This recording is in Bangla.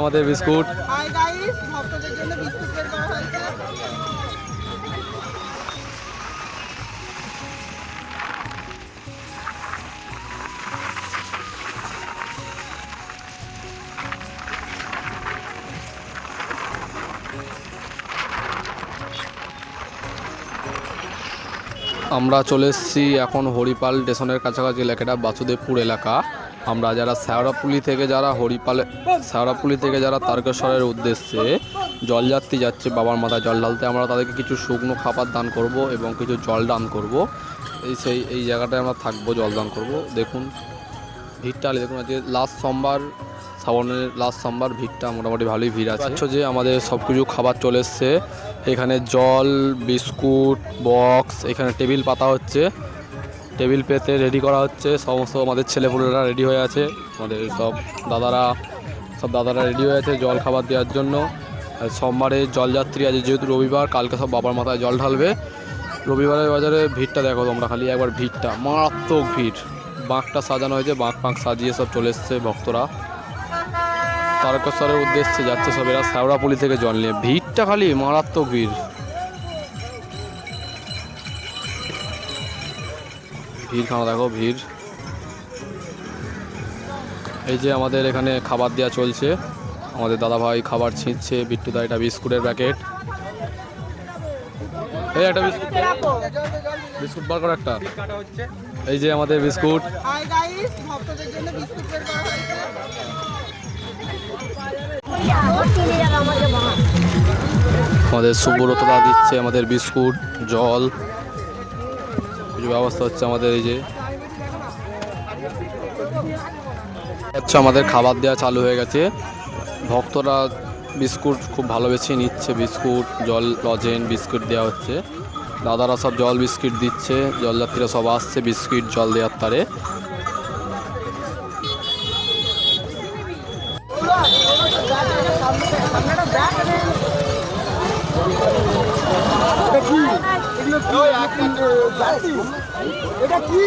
আমাদের বিস্কুট। আমরা চলে এসেছি এখন হরিপাল স্টেশনের কাছাকাছি এলাকাটা বাসুদেবপুর এলাকা। আমরা যারা শ্যাওড়াপুলি থেকে যারা হরিপালে শ্যাওড়াপুলি থেকে যারা তারকেশ্বরের উদ্দেশ্যে জলযাত্রী যাচ্ছে, বাবার মাথায় জল ঢালতে, আমরা তাদেরকে কিছু শুকনো খাবার দান করব এবং কিছু জল দান করব। এই সেই, এই জায়গাটায় আমরা থাকব, জল দান করব। দেখুন, ভিড়টা দেখুন, আজকে লাস্ট সোমবার, শ্রাবণের লাস্ট সোমবার ভিড়টা মোটামুটি ভালোই ভিড় আছে। পাচ্ছ যে আমাদের সব কিছু খাবার চলে এসছে, এখানে জল, বিস্কুট বক্স এখানে টেবিল পাতা হচ্ছে। টেবিল পেতে রেডি করা হচ্ছে। সমস্ত আমাদের ছেলেপুলেরা রেডি হয়ে আছে। আমাদের সব দাদারা সব দাদারা রেডি হয়ে আছে জল খাবার দেওয়ার জন্য। সোমবারে জলযাত্রী আছে, যেহেতু রবিবার, কালকে সব বাবার মাথায় জল ঢালবে। রবিবারের বাজারে ভিড়টা দেখো তোমরা খালি, একবার ভিড়টা। মারাত্মক ভিড়। বাঁকটা সাজানো হয়েছে, বাঁক বাঁক সাজিয়ে সব চলে এসছে ভক্তরা। তারকেশ্বরের উদ্দেশ্যে যাচ্ছে সব এরা, শ্যাওড়াপুলি থেকে জল নিয়ে। ভিড়টা খালি মারাত্মক ভিড়। ভিড় খাওয়া দেখো ভিড়। এই যে আমাদের এখানে খাবার দেওয়া চলছে। আমাদের দাদা ভাই খাবার ছিঁচছে বিট্টুদা এটা বিস্কুটের প্যাকেট। এই একটা বিস্কুট। বিস্কুট বার করো একটা। এই যে আমাদের বিস্কুট। আমাদের সুব্রতদা দিচ্ছে আমাদের বিস্কুট জল। ব্যবস্থা হচ্ছে আমাদের এই যে। আচ্ছা আমাদের খাবার দেওয়া চালু হয়ে গেছে। ভক্তরা বিস্কুট খুব ভালোবেসে নিচ্ছে। বিস্কুট, জল, লজেন, বিস্কুট দেওয়া হচ্ছে। দাদারা সব জল বিস্কিট দিচ্ছে। জলযাত্রীরা সব আসছে বিস্কিট, জল দেওয়ার তারে। এটা কি?